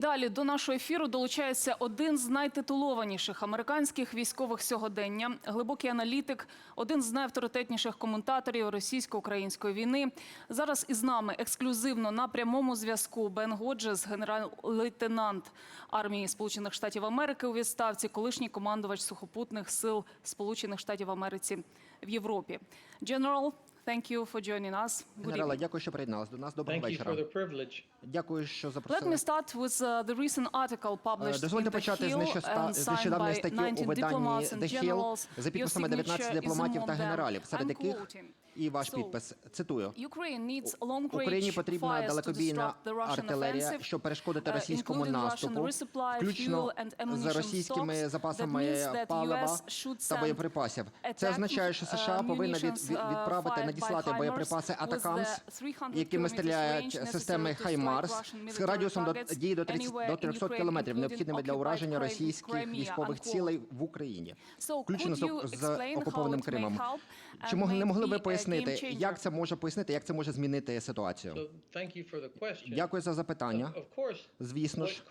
Далі до нашого ефіру долучається один з найтитулованіших американських військових сьогодення, глибокий аналітик, один з найавторитетніших коментаторів російсько-української війни. Зараз із нами ексклюзивно на прямому зв'язку Бен Годжес, генерал-лейтенант армії Сполучених Штатів Америки у відставці, колишній командувач сухопутних сил Сполучених Штатів Америці в Європі. General, thank you for joining us. Good Генерала, evening. дякую, що приєдналась до нас. Доброго Thank you вечора. for the privilege. Дякую, що Let запросили. me start with uh, the recent article Е, published Дозвольте in The почати з Hill нещоста- and з signed нещодавної by статті 19 у виданні diplomats and The Hill generals. за Your підписами 19 signature is дипломатів among та them. генералів, серед I'm яких quoting. і ваш So, підпис. Цитую. Ukraine needs long-range Україні потрібна далекобійна артилерія, щоб перешкодити uh, російському наступу, включно fuel and ammunition з російськими запасами палива та боєприпасів. Це означає, що uh, США повинна від, від- uh, відправити, надіслати боєприпаси Атакамс, якими стріляють системи Хаймарс з радіусом до дії до 30 до in 300 кілометрів, необхідними для ураження російських військових цілей в Україні, включно з окупованим Кримом. Чи могли не могли ви пояснити, як це може пояснити, як це може змінити ситуацію? Дякую за запитання. Звісно ж,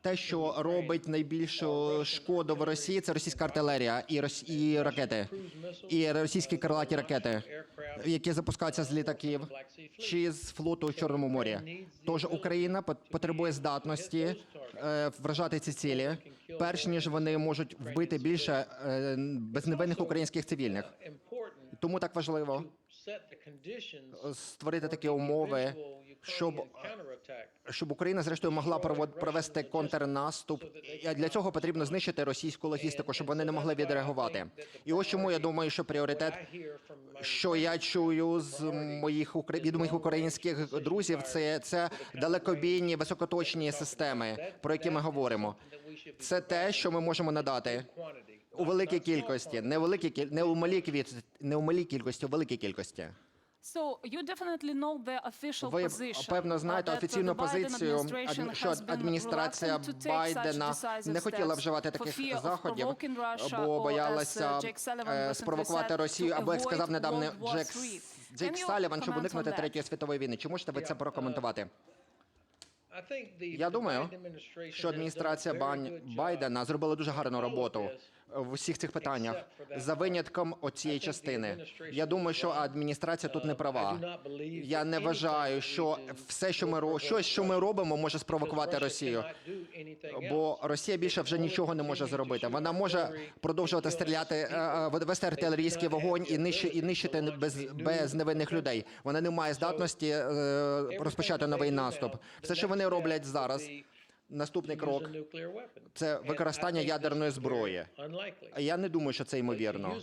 те, що робить найбільшу шкоду в Росії, це російська артилерія і рос... і ракети, і російські крилаті ракети, які запускаються з літаків чи з флоту у Чорному морі. Тож Україна пот- потребує здатності е, вражати ці цілі, перш ніж вони можуть вбити більше е, безневинних українських цивільних. Тому так важливо створити такі умови, щоб щоб Україна зрештою могла провести контрнаступ. Для цього потрібно знищити російську логістику, щоб вони не могли відреагувати. І ось чому я думаю, що пріоритет, що я чую з моїх від моїх українських друзів, це, це далекобійні високоточні системи, про які ми говоримо. Це те, що ми можемо надати у великій кількості, не великій не у малій кількості, не у малій кількості, у великій кількості. So you definitely know the official Ви position, певно знаєте uh, офіційну позицію, administration що адміністрація reluctant to take Байдена не хотіла вживати таких заходів, бо боялася uh, Sullivan е, спровокувати Росію, або як сказав недавно Джек Джек, Джейк Саліван, щоб уникнути третьої світової війни. Чи можете ви це прокоментувати? Я думаю, що адміністрація Байдена зробила дуже гарну роботу в усіх цих питаннях, за винятком оцієї частини. Я думаю, що адміністрація тут не Uh, права. do not Я не вважаю, що все, що ми щось, що ми робимо, може спровокувати Росію. Бо. Росія більше вже нічого не може зробити. Вона може продовжувати стріляти, е, е, вести артилерійський вогонь і нищити і нищити без, без невинних людей. Вона не має здатності е, розпочати новий наступ. Все, що вони роблять зараз, наступний крок це використання ядерної зброї. я не думаю, що це ймовірно.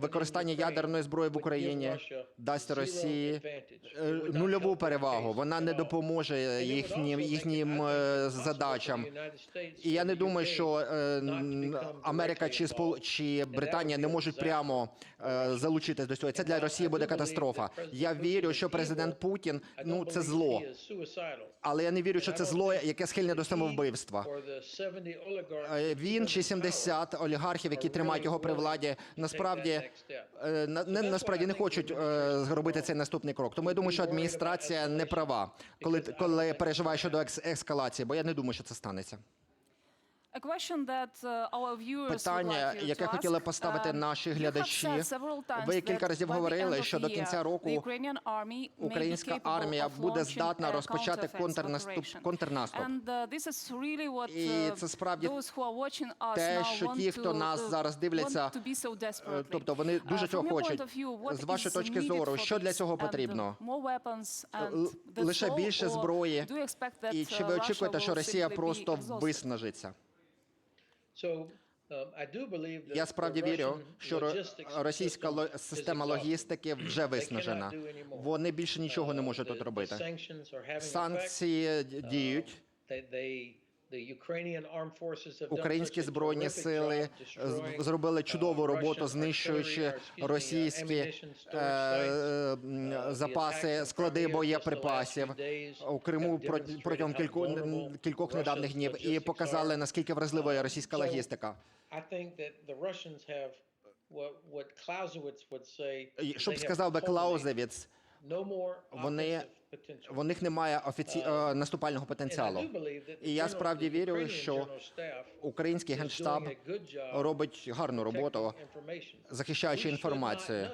Використання ядерної зброї в Україні дасть Росії е, нульову перевагу. Вона не допоможе їхнім їхнім е, задачам. І я не думаю, що е, Америка чи Спол... чи Британія не можуть прямо залучитись до цього. Це для Росії буде катастрофа. Я вірю, що президент Путін ну це зло, але я не вірю, що це зло, яке схильне до самовбивства. 70 oligarchs Е, Він чи who sit in power 70 олігархів, які тримають його при владі, насправді е, не насправді не хочуть е, зробити цей наступний крок. Тому я думаю, що адміністрація не права, коли коли переживає щодо екс- ескалації, бо я не думаю, що це станеться. Питання, яке хотіли поставити Um, наші глядачі. Ви кілька разів говорили, що до кінця року українська армія буде здатна розпочати контрнаступ- контрнаступ. Uh, І uh, це справді те, що ті, хто нас uh, зараз дивляться. Е, Тобто вони дуже Uh, цього хочуть. З вашої точки зору, що для цього uh, потрібно? Лише більше зброї. І чи uh, ви очікуєте, що Росія просто виснажиться? Я справді вірю, що російська система логістики вже виснажена. Вони більше нічого не можуть Uh, тут робити. Санкції діють. Українські збройні сили зробили uh, чудову роботу, знищуючи uh, російські е, Uh, запаси, склади боєприпасів у Криму протягом кількох недавніх Russia's днів і показали наскільки вразливою російська So, логістика. Щоб сказав би. Клаузевіц, вони. В них немає офіці... е, наступального потенціалу. І я справді вірю, що Український генштаб робить гарну роботу, захищаючи інформацію.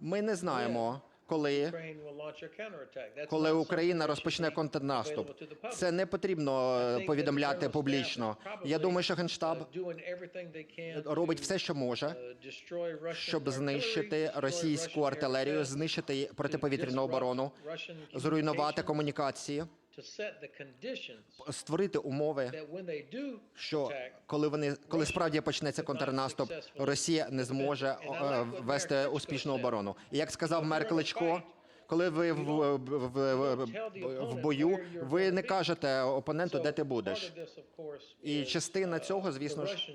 Ми не знаємо, коли, коли Україна розпочне контрнаступ. Це не потрібно е, повідомляти публічно. Я думаю, що генштаб Uh, робить все, що може, uh, щоб знищити російську артилерію, знищити протиповітряну оборону, зруйнувати комунікації, створити умови, що коли вони коли справді почнеться контрнаступ, Росія не зможе е, вести успішну оборону. І як сказав мер Кличко, коли ви в, в, в, в, в бою, ви не кажете опоненту, де ти будеш. І частина цього, звісно ж,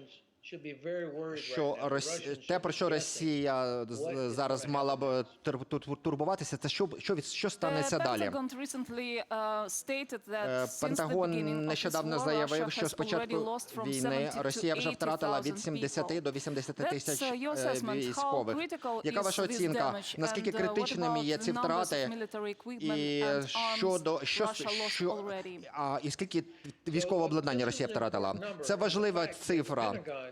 що Рос... те, про що Росія з- зараз мала б тур- тур- турбуватися, це що, що, від- що станеться далі. Pentagon recently, stated that Е, since the Пентагон нещодавно заявив, що has з початку already lost from війни Росія вже втратила від 80,000 70 до 80 тисяч uh, е, військових. Яка ваша оцінка? Наскільки uh, what критичними є ці втрати? І щодо що, що а і скільки військового обладнання Росія втратила? Це важлива цифра.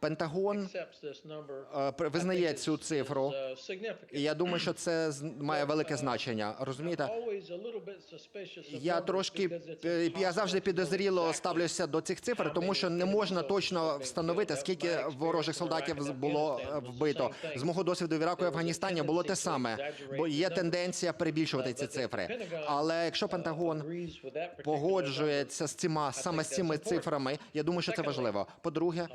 Пентагон е, визнає цю цифру. І я думаю, що це має велике значення. Розумієте? Я трошки е, я завжди підозріло ставлюся до цих цифр, тому що не можна точно встановити, скільки ворожих солдатів було е, вбито. З мого досвіду в Іраку і Афганістані було те саме, бо є тенденція перебільшувати ці цифри. Але якщо Пентагон погоджується з цими саме з цими цифрами, я думаю, що це важливо. По-друге,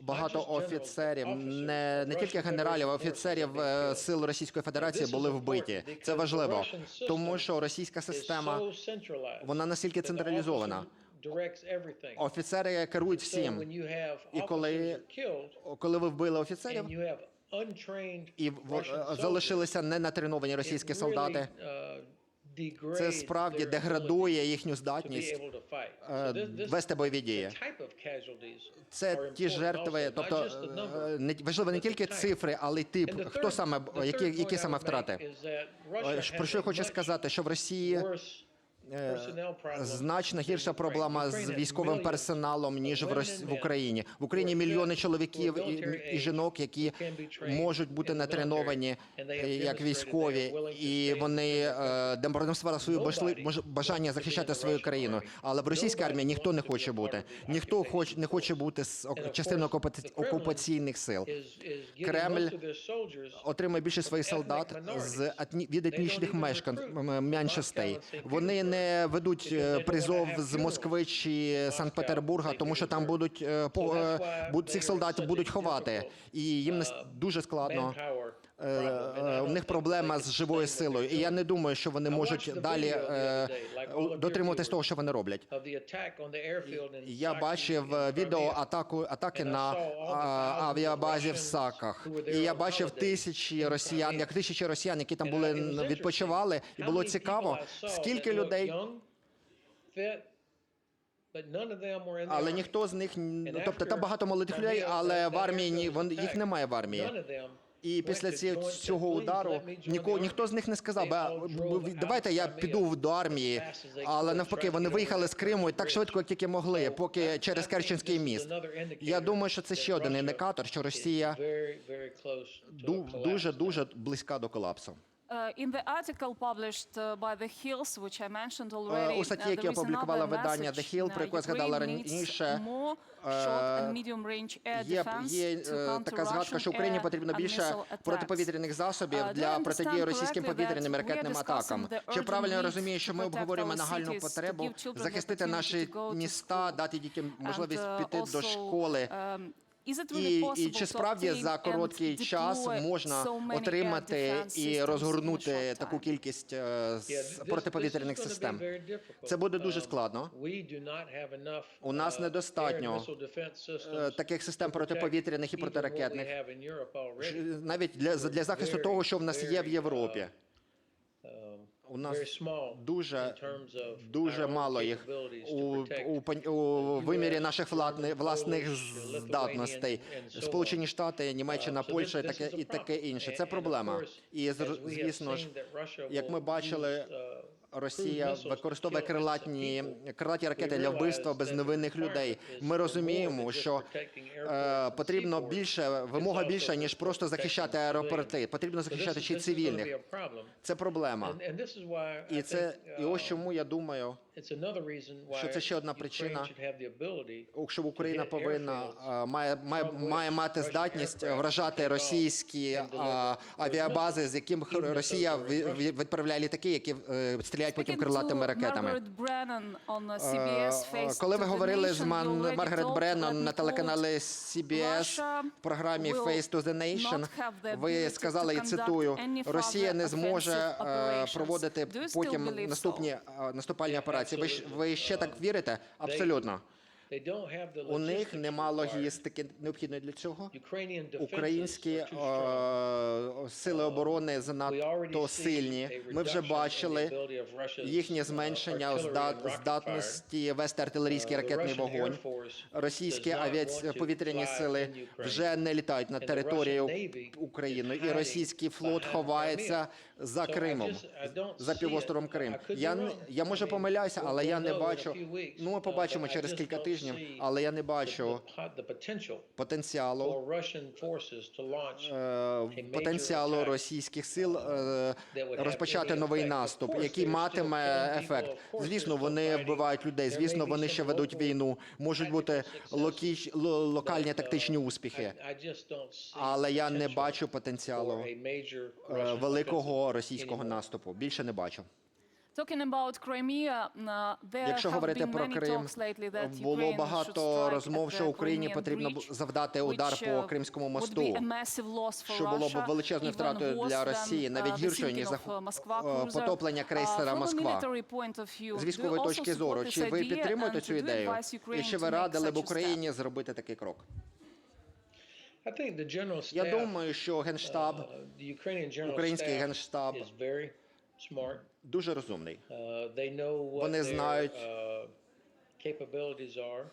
багато офіцерів, не, не тільки генералів, а офіцерів е, сил Російської Федерації були вбиті. Це важливо, тому що російська система вона настільки централізована. Офіцери керують всім. І коли, коли ви вбили офіцерів, і залишилися ненатреновані російські солдати, це справді деградує їхню здатність е, вести бойові дії. Це ті жертви, тобто е, важливо не тільки цифри, але й тип. Хто саме які, які саме втрати? Е, Про що я хочу сказати, що в Росії значно гірша проблема з військовим персоналом ніж в Рос... в Україні. В Україні мільйони чоловіків і, і жінок, які можуть бути натреновані е, як військові, і вони е, демонстрували мож- бажання захищати свою країну. Але в російській армії ніхто не хоче бути. Ніхто хоч не хоче бути з частиною окупаційних сил. Кремль отримує більше своїх солдат з від етнічних мешкан меншостей. Вони не ведуть е, призов з Москви чи Санкт-Петербурга, тому що там будуть е, е, цих солдатів будуть ховати, і їм не дуже складно. Е, е, У них проблема з живою силою, і я не думаю, що вони можуть далі е, дотримуватись того, що вони роблять. Я бачив відео атаку атаки на авіабазі в Саках. І я бачив тисячі росіян, як тисячі росіян, які там були відпочивали, і було цікаво, скільки людей, але ніхто з них тобто там багато молодих людей, але в армії ні, вон їх немає в армії. І після цього удару ніко, ніхто з них не сказав, «Ба, б- б- давайте я піду до армії, але навпаки, вони виїхали з Криму і так швидко, як тільки могли, поки через Керченський міст. Я думаю, що це ще один індикатор, що Росія ду- дуже дуже близька до колапсу. Uh, in the article published uh, by The Hills, which I mentioned Е, already, У статті, uh, які there is опублікувало another видання The. Hill, про яку я Uh, згадала раніше, Є, є е, така згадка, що Україні потрібно більше протиповітряних засобів Uh, для протидії російським повітряним і ракетним атакам. Чи правильно я розумію, що ми обговорюємо нагальну потребу захистити наші міста, дати дітям можливість uh, піти до школи? Um, І, і чи справді за короткий час можна отримати і розгорнути таку кількість е, протиповітряних систем? Це буде дуже складно. У нас недостатньо Е, Таких систем протиповітряних і протиракетних навіть для, для захисту того, що в нас є в Європі. У нас дуже дуже мало їх у, у, у вимірі наших владних власних здатностей. Сполучені Штати, Німеччина, Uh, Польща і таке і таке інше. Це проблема. І звісно ж, як ми бачили, uh, Росія використовує крилатні крилаті ракети для вбивства безневинних людей. Ми розуміємо, що е, потрібно більше вимога більша ніж просто захищати аеропорти. Потрібно захищати ще be цивільних. Це проблема. І це і ось uh, чому я думаю, it's another reason why що це ще одна причина, should have the ability що Україна повинна має має, має мати здатність вражати російські авіабази, з яким Росія відправляє літаки, які е, стріляють потім крилатими to ракетами. Uh, Е, Коли ви to the говорили з Ман- Маргарет me на телеканалі CBS в програмі Face to the Nation, not have the ви ability сказали, to і цитую, Росія не зможе е, проводити потім наступні е, наступальні операції. Ви, ж- ви ще так вірите? Абсолютно. У них нема логістики необхідної для цього. Українські е, сили оборони We already занадто сильні. Ми вже бачили їхнє uh, зменшення здатності вести артилерійський Uh, ракетний вогонь. Російські does not авіаці... want to повітряні сили вже не літають Russian Navy України, і російський флот ховається за Кримом, за півостровом. Крим. Я, я mean, помилятися, але я не бачу. Ну, ми Uh, побачимо через кілька don't тижнів, але я не бачу потенціалу. е, Потенціалу російських сил е, розпочати новий наступ, який матиме ефект. Звісно, вони вбивають людей. Звісно, вони ще ведуть війну. Можуть бути локіч, ло- локальні тактичні успіхи, але я не бачу потенціалу е, великого російського наступу. Більше не бачу. Якщо have говорити been про many Крим, talks lately that було Ukraine should багато розмов, що Україні потрібно завдати удар which, по uh, Кримському would be мосту. a massive loss for що було б Russia, величезною втратою для Росії, навіть uh, гіршою, ніж uh, е, потоплення крейсера Uh, Москва. З військової точки зору, чи ви підтримуєте цю ідею? І чи ви радили б? Україні зробити такий крок? Я думаю, що генштаб uh, Український генштаб. Дуже розумний. Uh, Вони знають, uh.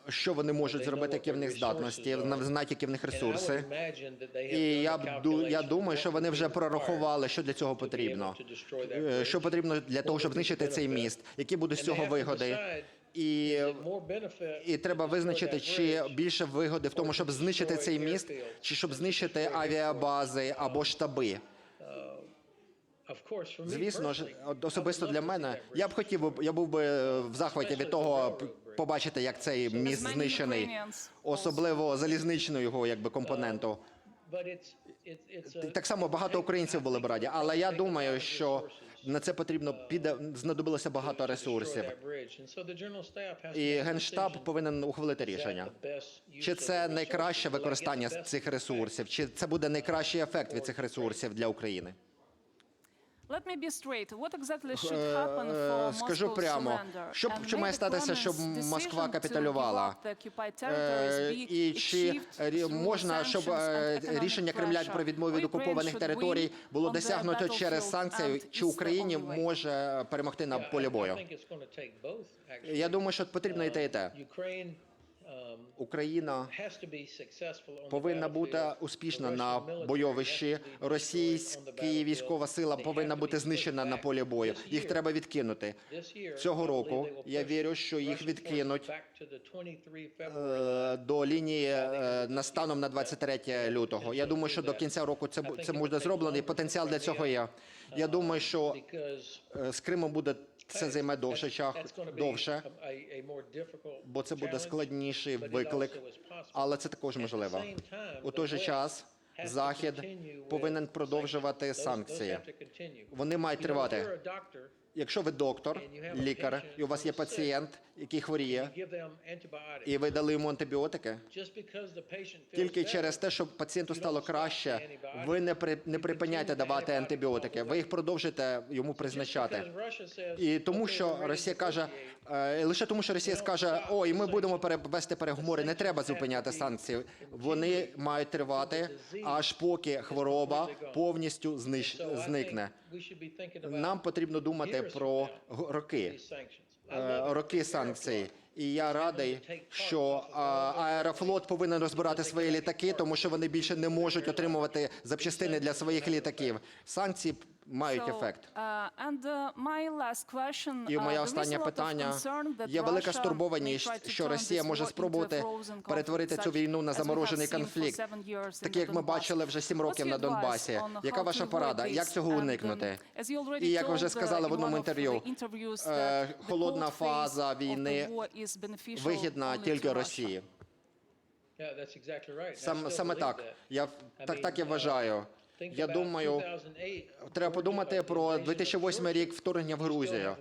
Що вони можуть зробити, які в них здатності, знають, які в них ресурси. І я б я думаю, що вони вже прорахували, що для цього потрібно. Е, Що потрібно для того, щоб знищити цей міст, які будуть з цього вигоди. І, і треба визначити, чи більше вигоди в тому, щоб знищити цей міст, чи щоб знищити авіабази або штаби. Of course, for me Звісно ж, особисто для мене, я б хотів я був би е, в захваті від того, побачити, як цей міст знищений, особливо залізничну його якби компоненту. A- Так само багато українців були б раді, але я думаю, що на це потрібно піде знадобилося багато ресурсів. І генштаб повинен ухвалити рішення. Чи це найкраще використання цих ресурсів? Чи це буде найкращий ефект від цих ресурсів для України? Let me be straight. What exactly should Е, happen е, for скажу Moscow's прямо, surrender? що що має the статися, щоб Kremlin's Москва decision to капітулювала? Е, І чи е, можна, щоб е, рішення Кремля pressure? про відмову від окупованих територій win було досягнуто через санкції? Чи Україні може перемогти на полі I- бою? I think it's gonna take both, actually. Я думаю, що потрібно і те, і те. Um, Україна повинна бути успішна на бойовищі. Російська військова сила повинна бути знищена на полі бою. Їх треба відкинути. Цього року я вірю, що їх відкинуть forces back to the 23 February е, до лінії е, на станом на 23 лютого. Я думаю, що до кінця року це це буде зроблено, і потенціал для цього є. Я думаю, що е, з Кримом буде це займе довше час, довше, бо це буде складніший виклик, але це також можливо. У той же час Захід повинен продовжувати санкції. Вони мають тривати. Якщо ви доктор, лікар, і у вас є пацієнт, який хворіє, і ви дали йому антибіотики, тільки через те, щоб пацієнту стало краще, ви не при не припиняйте давати антибіотики. Ви їх продовжуєте йому призначати. І тому, що Росія каже, е, лише тому, що Росія скаже, о, і ми будемо перевести переговори, не треба зупиняти санкції. Вони мають тривати, аж поки хвороба повністю зникне. Нам потрібно думати про роки. е, роки санкцій. І я радий, що Аерофлот повинен розбирати свої літаки, тому що вони більше не можуть отримувати запчастини для своїх літаків. Санкції мають ефект. uh, uh, І uh, моє останнє питання. Є велика стурбованість, що Росія може спробувати перетворити цю війну на заморожений конфлікт, seven years in так the як ми бачили вже сім років на Донбасі. Яка ваша порада? Як цього um, уникнути? І як ви вже uh, сказали в одному інтерв'ю, е, холодна фаза війни вигідна тільки. Росії. Сам, саме так. Я так, так uh, вважаю. Я думаю, 2008, треба подумати про invasion of 2008 Georgia. рік вторгнення в Грузію.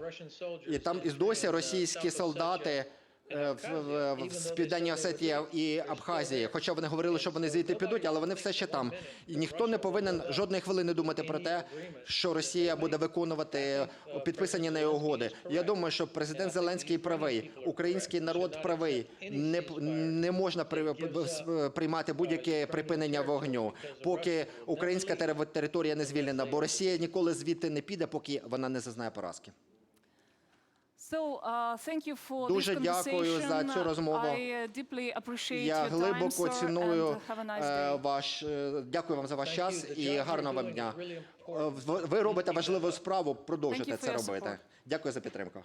І там і досі uh, російські солдати е, в, Abkhazia, в, в південній Осетії і Абхазії. Хоча вони говорили, що вони звідти підуть, але вони все ще там. І ніхто не повинен жодної хвилини думати про те, що Росія буде виконувати підписані нею угоди. Я думаю, що президент Зеленський правий, український народ правий. Не не можна при- приймати будь-яке припинення вогню, поки українська тери- територія не звільнена, бо Росія ніколи звідти не піде, поки вона не зазнає поразки. So, uh, thank you for Дуже this дякую за цю розмову. I uh, Я your глибоко sir, ціную е, ваш е, дякую вам за ваш Thank час і гарного вам дня. Е. Ви робите важливу справу, продовжуйте Thank you for це робити. Дякую за підтримку.